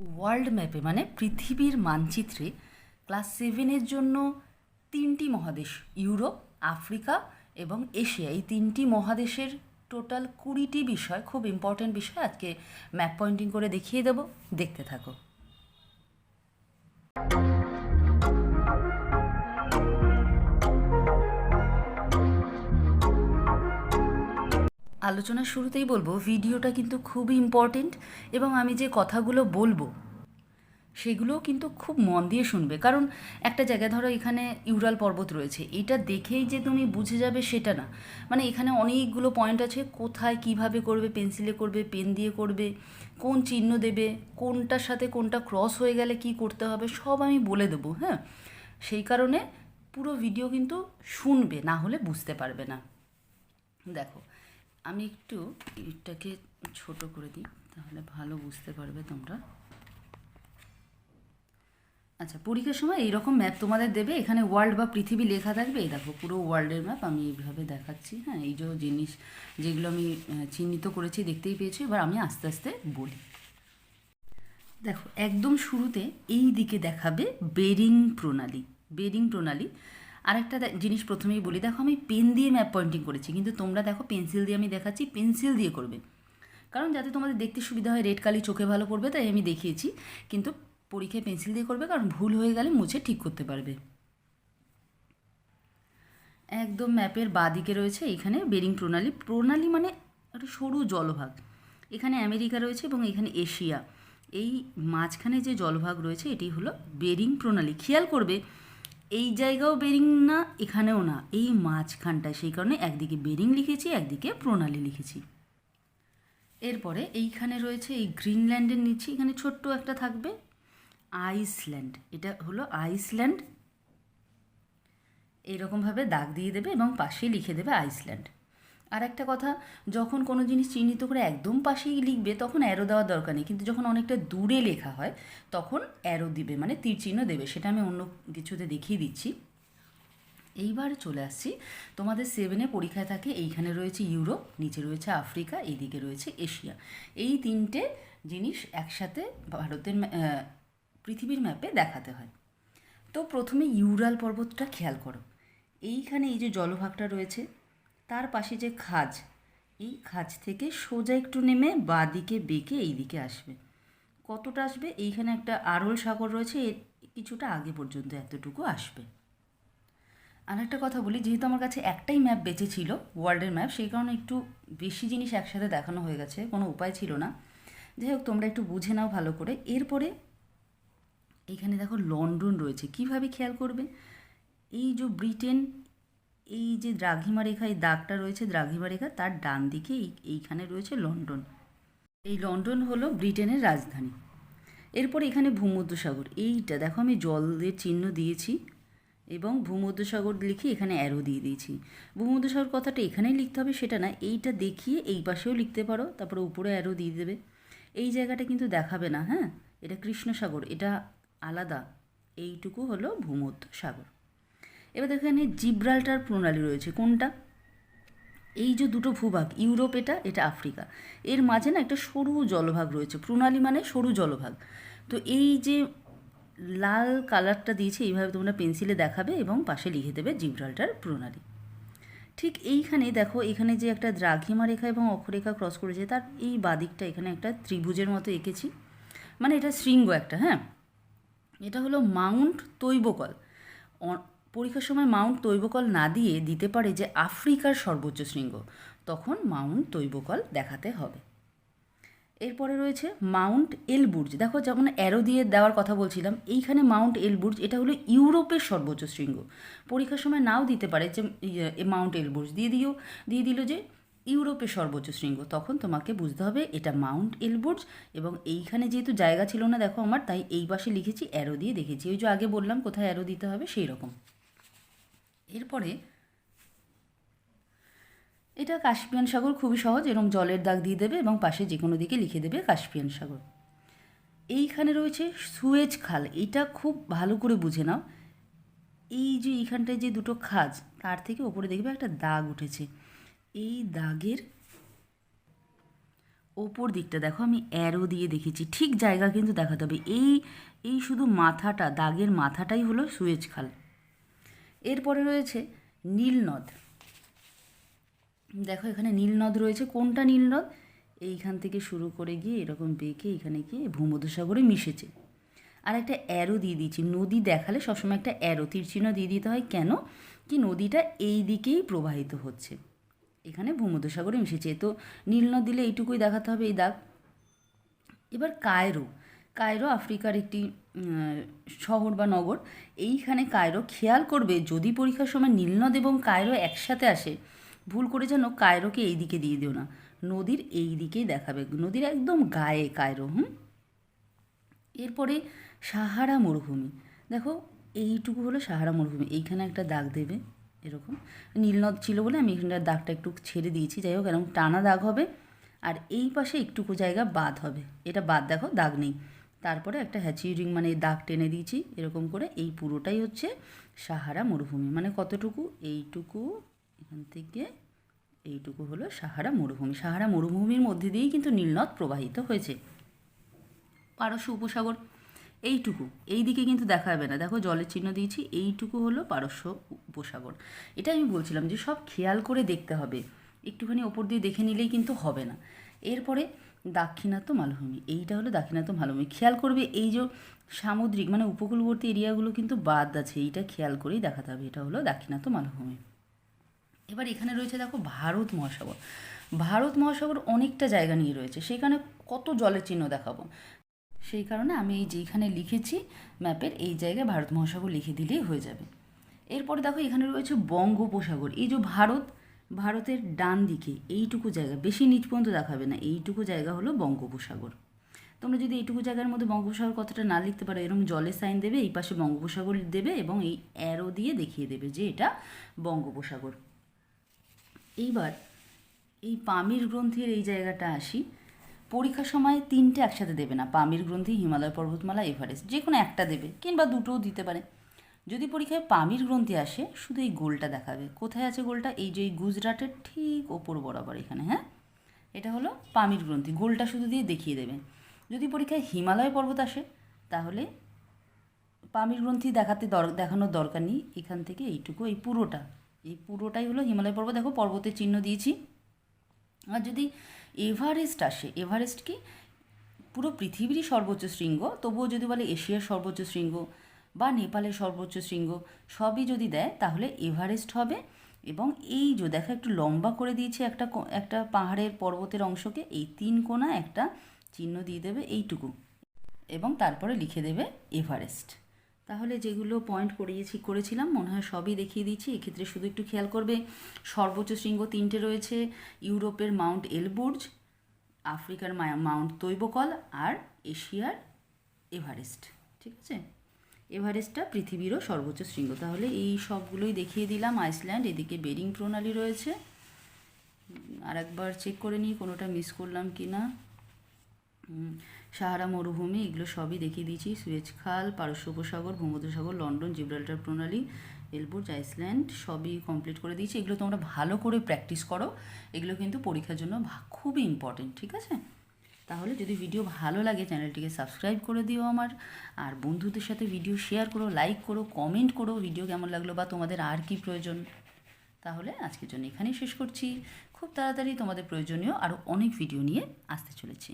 World ম্যাপে মানে পৃথিবীর মানচিত্রে ক্লাস সেভেনের জন্য তিনটি মহাদেশ, ইউরোপ, আফ্রিকা এবং এশিয়া। এই তিনটি মহাদেশের টোটাল কুড়িটি বিষয়, খুব ইম্পর্ট্যান্ট বিষয়। আজকে ম্যাপ পয়েন্টিং করে দেখিয়ে দেবো। দেখতে থাকো। আলোচনার শুরুতেই বলব, ভিডিওটা কিন্তু খুবই ইম্পর্টেন্ট এবং আমি যে কথাগুলো বলব, সেগুলোও কিন্তু খুব মন দিয়ে শুনবে। কারণ একটা জায়গায় ধরো এখানে ইউরাল পর্বত রয়েছে, এটা দেখেই যে তুমি বুঝে যাবে সেটা না। মানে এখানে অনেকগুলো পয়েন্ট আছে, কোথায় কীভাবে করবে পেন্সিলে করবে পেন দিয়ে করবে, কোন চিহ্ন দেবে, কোনটার সাথে কোনটা ক্রস হয়ে গেলে কি করতে হবে, সব আমি বলে দেবো হ্যাঁ? সেই কারণে পুরো ভিডিও কিন্তু শুনবে, না হলে বুঝতে পারবে না। দেখো আমি একটু এটাকে ছোট করে দিই, তাহলে ভালো বুঝতে পারবে তোমরা। আচ্ছা পরীক্ষার সময় এইরকম ম্যাপ তোমাদের দেবে, এখানে ওয়ার্ল্ড বা পৃথিবী লেখা থাকবে? এই দেখো, পুরো ওয়ার্ল্ডের ম্যাপ আমি এইভাবে দেখাচ্ছি। হ্যাঁ এই যে জিনিস, যেগুলো আমি চিহ্নিত করেছি, দেখতেই পেয়েছি। এবার আমি আস্তে আস্তে বলি। দেখো, একদম শুরুতে এই দিকে দেখাবে বেরিং প্রণালী। বেরিং প্রণালী আরেকটা জিনিস প্রথমেই বলি, দেখো আমি পেন দিয়ে ম্যাপ পয়েন্টিং করেছি, কিন্তু তোমরা দেখো পেন্সিল দিয়ে আমি দেখাচ্ছি পেন্সিল দিয়ে করবে। কারণ যাতে তোমাদের দেখতে সুবিধা হয় রেড কালি চোখে ভালো পড়বে, তাই আমি দেখিয়েছি। কিন্তু পরীক্ষায় পেন্সিল দিয়ে করবে, কারণ ভুল হয়ে গেলে মুছে ঠিক করতে পারবে। একদম ম্যাপের বাদিকে রয়েছে, এখানে বেরিং প্রণালী। প্রণালী মানে একটা সরু জলভাগ। এখানে আমেরিকা রয়েছে এবং এখানে এশিয়া। এই মাঝখানে যে জলভাগ রয়েছে, এটি হলো বেরিং প্রণালী। খেয়াল করবে এই জায়গাও বেরিং না, এখানেও না। এই মাঝখানটায় সেই কারণে একদিকে বেরিং লিখেছি, একদিকে প্রণালী লিখেছি। এরপরে এইখানে রয়েছে এই গ্রিনল্যান্ডের নিচে, এখানে ছোট্ট একটা থাকবে। আইসল্যান্ড, এটা হলো আইসল্যান্ড। এইরকমভাবে দাগ দিয়ে দেবে এবং পাশে লিখে দেবে আইসল্যান্ড। আর একটা কথা, যখন কোনো জিনিস চিহ্নিত করে একদম পাশেই লিখবে, তখন অ্যারো দেওয়ার দরকার নেই। কিন্তু যখন অনেকটা দূরে লেখা হয়, তখন অ্যারো দিবে মানে তীর চিহ্ন দেবে। সেটা আমি অন্য কিছুতে দেখিয়ে দিচ্ছি। এইবার চলে আসছি। তোমাদের সেভেনে পরীক্ষায় থাকে, এইখানে রয়েছে ইউরোপ, নিচে রয়েছে আফ্রিকা, এইদিকে রয়েছে এশিয়া। এই তিনটে জিনিস একসাথে ভারতের পৃথিবীর ম্যাপে দেখাতে হয়। তো প্রথমে ইউরাল পর্বতটা খেয়াল করো। এইখানে এই যে জলভাগটা রয়েছে তার পাশে যে খাজ, এই খাজ থেকে সোজা একটু নেমে বাঁদিকে বেঁকে এই দিকে আসবে। কতটা আসবে? এইখানে একটা আরল সাগর রয়েছে, এর কিছুটা আগে পর্যন্ত এতটুকু আসবে। আর একটা কথা বলি, যেহেতু আমার কাছে একটাই ম্যাপ বেঁচে ছিল ওয়ার্ল্ডের ম্যাপ সেই কারণে একটু বেশি জিনিস একসাথে দেখানো হয়ে গেছে, কোনো উপায় ছিল না। যাই হোক, তোমরা একটু বুঝে নাও ভালো করে। এরপরে এখানে দেখো লন্ডন রয়েছে। কীভাবে খেয়াল করবে? এই যে ব্রিটেন এই যে দ্রাঘিমা রেখা, এই দাগটা রয়েছে দ্রাঘিমা রেখা, তার ডান দিকে এই, এইখানে রয়েছে লন্ডন। এই লন্ডন হলো ব্রিটেনের রাজধানী। এরপর এখানে ভূমধ্যসাগর, এইটা দেখো আমি জলের চিহ্ন দিয়েছি এবং ভূমধ্যসাগর লিখে এখানে অ্যারো দিয়ে দিয়েছি। ভূমধ্যসাগর কথাটা এখানেই লিখতে হবে, সেটা না, এইটা দেখিয়ে এই পাশেও লিখতে পারো, তারপরে উপরে অ্যারো দিয়ে দেবে। এই জায়গাটা কিন্তু দেখাবে না হ্যাঁ? এটা কৃষ্ণসাগর, এটা আলাদা। এইটুকু হলো ভূমধ্যসাগর। এবার দেখো এখানে জিব্রাল্টার প্রণালী রয়েছে, কোনটা? এই যে দুটো ভূভাগ, ইউরোপ এটা এটা আফ্রিকা। এর মাঝে না একটা সরু জলভাগ রয়েছে প্রণালী মানে সরু জলভাগ। তো এই যে লাল কালারটা দিয়েছে, এইভাবে তোমরা পেন্সিলে দেখাবে এবং পাশে লিখে দেবে জিব্রাল্টার প্রণালী ঠিক এইখানে দেখো, এখানে যে একটা দ্রাঘিমা রেখা এবং অক্ষরেখা ক্রস করেছে, তার এই বাদিকটা এখানে একটা ত্রিভুজের মতো এঁকেছি। মানে এটা শৃঙ্গ একটা হ্যাঁ? এটা হলো মাউন্ট তৈবকল। পরীক্ষার সময় মাউন্ট তৈবকল না দিয়ে দিতে পারে যে আফ্রিকার সর্বোচ্চ শৃঙ্গ, তখন মাউন্ট তৈবকল দেখাতে হবে। এরপরে রয়েছে মাউন্ট এলবুর্জ। দেখো যেমন অ্যারো দিয়ে দেওয়ার কথা বলছিলাম, এইখানে মাউন্ট এলবুর্জ, এটা হলো ইউরোপের সর্বোচ্চ শৃঙ্গ। পরীক্ষার সময় নাও দিতে পারে যে মাউন্ট এলবুর্জ দিয়ে দিও, দিয়ে দিল যে ইউরোপের সর্বোচ্চ শৃঙ্গ, তখন তোমাকে বুঝতে হবে এটা মাউন্ট এলবুর্জ এবং এইখানে যেহেতু জায়গা ছিল না, দেখো আমার, তাই এই পাশে লিখেছি অ্যারো দিয়ে দেখেছি। ওই যে আগে বললাম কোথায় অ্যারো দিতে হবে সেই রকম এরপরে এটা কাশ্মীয়ান সাগর খুবই সহজ এরকম জলের দাগ দিয়ে দেবে এবং পাশে যে কোনো দিকে লিখে দেবে কাশ্মীয়ান সাগর। এইখানে রয়েছে সুয়েজ খাল, এটা খুব ভালো করে বুঝে নাও। এই যে এইখানটায় যে দুটো খাজ, তার থেকে ওপরে দেখবে একটা দাগ উঠেছে। এই দাগের ওপর দিকটা দেখো, আমি অ্যারো দিয়ে দেখেছি। ঠিক জায়গা কিন্তু দেখাতে হবে। এই এই শুধু মাথাটা, দাগের মাথাটাই হলো সুয়েজ খাল। এরপরে রয়েছে নীলনদ দেখো এখানে নীলনদ রয়েছে। কোনটা নীলনদ এইখান থেকে শুরু করে গিয়ে এরকম বেঁকে এখানে গিয়ে ভূমধ্যসাগরে মিশেছে। আর একটা অ্যারো দিয়ে দিয়েছি। নদী দেখালে সবসময় একটা অ্যারো তীর চিহ্ন দিয়ে দিতে হয়। কেন? কি নদীটা এই দিকেই প্রবাহিত হচ্ছে। এখানে ভূমধ্যসাগরে মিশেছে। তো নীল নদ দিলে এইটুকুই দেখাতে হবে এই দাগ। এবার কায়রো। কায়রো আফ্রিকার একটি শহর বা নগর, এইখানে কায়রো খেয়াল করবে যদি পরীক্ষার সময় নীলনদ এবং কায়রো একসাথে আসে। ভুল করে যেন কায়রোকে এই দিকে দিয়ে দিও না। নদীর এই দিকেই দেখাবে। নদীর একদম গায়ে কায়রো, হুম? এরপরে সাহারা মরুভূমি। দেখো, এইটুকু হলো সাহারা মরুভূমি। এইখানে একটা দাগ দেবে, এরকম। নীলনদ ছিল বলে আমি এখানটার দাগটা একটু ছেড়ে দিয়েছি। যাই হোক, এরকম টানা দাগ হবে। আর এই পাশে একটুকু জায়গা বাদ হবে। এটা বাদ দেখো, দাগ নেই। তারপরে একটা হ্যাচিউরিং মানে দাগ টেনে দিয়েছি, এরকম করে এই পুরোটাই হচ্ছে সাহারা মরুভূমি। মানে কতটুকু? এইটুকু, এখান থেকে এইটুকু হলো সাহারা মরুভূমি। সাহারা মরুভূমির মধ্যে দিয়েই কিন্তু নীলনদ প্রবাহিত হয়েছে। পারস্য উপসাগর, এইটুকু। এই দিকে কিন্তু দেখা যাবে না। দেখো জলের চিহ্ন দিয়েছি, এইটুকু হলো পারস্য উপসাগর। এটা আমি বলছিলাম যে সব খেয়াল করে দেখতে হবে। একটুখানি ওপর দিয়ে দেখে নিলেই কিন্তু হবে না। এরপরে দাক্ষিণাত্য মালভূমি। এইটা হলো দাক্ষিণাত্য মালভূমি। খেয়াল করবে এই যে সামুদ্রিক মানে উপকূলবর্তী এরিয়াগুলো কিন্তু বাদ আছে, এইটা খেয়াল করেই দেখাতে হবে। এটা হলো দাক্ষিণাত্য মালভূমি। এবার এখানে রয়েছে দেখো ভারত মহাসাগর। ভারত মহাসাগর অনেকটা জায়গা নিয়ে রয়েছে সেখানে কত জলের চিহ্ন দেখাবো। সেই কারণে আমি এই যেখানে লিখেছি ম্যাপের, এই জায়গায় ভারত মহাসাগর লিখে দিলেই হয়ে যাবে। এরপরে দেখো এখানে রয়েছে বঙ্গোপসাগর। এই যে ভারত ভারতের ডান দিকে এইটুকু জায়গা, বেশি নিচ পর্যন্ত দেখাবে না, এইটুকু জায়গা হলো বঙ্গোপসাগর। তোমরা যদি এইটুকু জায়গার মধ্যে বঙ্গোপসাগর কথাটা না লিখতে পারো, এরকম জলের সাইন দেবে, এই পাশে বঙ্গোপসাগর দেবে এবং এই অ্যারো দিয়ে দেখিয়ে দেবে যে এটা বঙ্গোপসাগর। এইবার এই পামির গ্রন্থির এই জায়গাটা আসি। পরীক্ষার সময় তিনটে একসাথে দেবে না, পামির গ্রন্থি, হিমালয় পর্বতমালা, এভারেস্ট যে কোনো একটা দেবে, কিংবা দুটোও দিতে পারে। যদি পরীক্ষায় পামির গ্রন্থি আসে, শুধু এই গোলটা দেখাবে। কোথায় আছে গোলটা? এই যে এই গুজরাটের ঠিক ওপর বরাবর এখানে হ্যাঁ? এটা হলো পামির গ্রন্থি। গোলটা শুধু দিয়ে দেখিয়ে দেবে। যদি পরীক্ষায় হিমালয় পর্বত আসে, তাহলে পামির গ্রন্থি দেখাতে দর দেখানোর দরকার নেই। এখান থেকে এইটুকু, এই পুরোটা। এই পুরোটাই হলো হিমালয় পর্বত। দেখো, পর্বতের চিহ্ন দিয়েছি। আর যদি এভারেস্ট আসে, এভারেস্ট কি? পুরো পৃথিবীরই সর্বোচ্চ শৃঙ্গ। তবুও যদি বলে এশিয়ার সর্বোচ্চ শৃঙ্গ বা নেপালের সর্বোচ্চ শৃঙ্গ সবই যদি দেয়, তাহলে এভারেস্ট হবে। এবং এই যে দেখো, একটু লম্বা করে দিয়েছে একটা একটা পাহাড়ের পর্বতের অংশকে, এই তিন কোণা একটা চিহ্ন দিয়ে দেবে এইটুকু। এবং তারপরে লিখে দেবে এভারেস্ট। তাহলে যেগুলো পয়েন্ট করিয়েছি, করেছিলাম, মনে হয় সবই দেখিয়ে দিচ্ছি এক্ষেত্রে শুধু একটু খেয়াল করবে, সর্বোচ্চ শৃঙ্গ তিনটে রয়েছে, ইউরোপের মাউন্ট এলবুর্জ, আফ্রিকার মাউন্ট তৈবকল আর এশিয়ার এভারেস্ট। ঠিক আছে? এভারেস্টটা পৃথিবীরও সর্বোচ্চ শৃঙ্গ। তাহলে এই সবগুলোই দেখিয়ে দিলাম, আইসল্যান্ড, এদিকে বেরিং প্রণালী রয়েছে। আর একবার চেক করে নিই কোনোটা মিস করলাম কি না সাহারা মরুভূমি, এগুলো সবই দেখিয়ে দিয়েছি। সুয়েজ খাল, পারস্য উপসাগর ভূমধ্যসাগর লন্ডন, জিব্রাল্টার প্রণালী, এলবুর্জ, আইসল্যান্ড, সবই কমপ্লিট করে দিয়েছি। এগুলো তোমরা ভালো করে প্র্যাকটিস করো। এগুলো কিন্তু পরীক্ষার জন্য খুবই ইম্পর্টেন্ট ঠিক আছে? তাহলে যদি ভিডিও ভালো লাগে চ্যানেলটিকে সাবস্ক্রাইব করে দিও আমার। আর বন্ধুদের সাথে ভিডিও শেয়ার করো লাইক করো কমেন্ট করো ভিডিও কেমন লাগল বা তোমাদের আর কি প্রয়োজন। তাহলে আজকের জন্য এখানেই শেষ করছি। খুব তাড়াতাড়ি তোমাদের প্রয়োজনীয় আরও অনেক ভিডিও নিয়ে আসতে চলেছি।